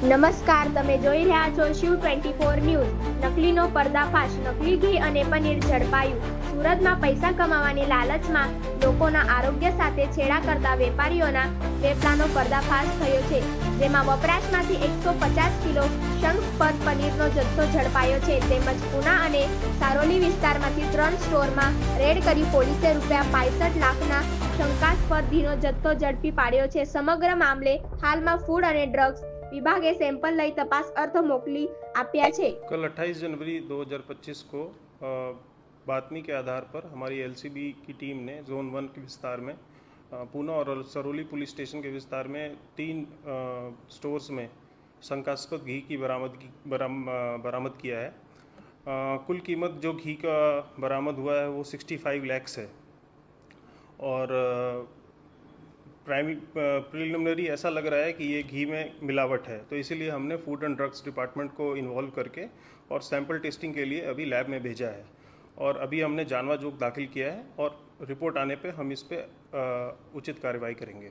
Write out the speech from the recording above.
નમસ્કાર, તમે જોઈ રહ્યા છો શિવ ટ્વેન્ટી ફોર ન્યૂઝ નકલીનો પર્દાફાશ, નકલી ઘી અને પનીર ઝડપાયું. સુરતમાં પૈસા કમાવાની લાલચમાં લોકોના આરોગ્ય સાથે છેડા કરતા વેપારીઓના વેપલાનો પર્દાફાશ થયો છે, જેમાં વપરાશમાંથી એકસો પચાસ કિલો શંખપદ પનીરનો જથ્થો ઝડપાયો છે, તેમજ પુના અને સારોલી વિસ્તારમાંથી ત્રણ સ્ટોરમાં રેડ કરી પોલીસે રૂપિયા પાસઠ લાખના શંકાસ્પદ ઘીનો જથ્થો ઝડપી પાડ્યો છે. સમગ્ર મામલે હાલમાં ફૂડ અને ડ્રગ્સ विभागे सैंपल लई तपास अर्थ मोकली आप्या છે. कल 28 जनवरी 2025 को बातमी के आधार पर हमारी एलसीबी की टीम ने जोन वन के विस्तार में पूना और सरोली पुलिस स्टेशन के विस्तार में तीन स्टोर्स में शंकास्पद घी की बरामदगी बराम, बरामद किया है। कुल कीमत जो घी का बरामद हुआ है वो 65 लैक्स है। और प्राइमरी प्रिलिमिनरी ऐसा लग रहा है कि ये घी में मिलावट है। तो इसीलिए हमने फ़ूड एंड ड्रग्स डिपार्टमेंट को इन्वॉल्व करके और सैंपल टेस्टिंग के लिए अभी लैब में भेजा है। और अभी हमने जानवा जोग दाखिल किया है और रिपोर्ट आने पे हम इस पर उचित कार्रवाई करेंगे।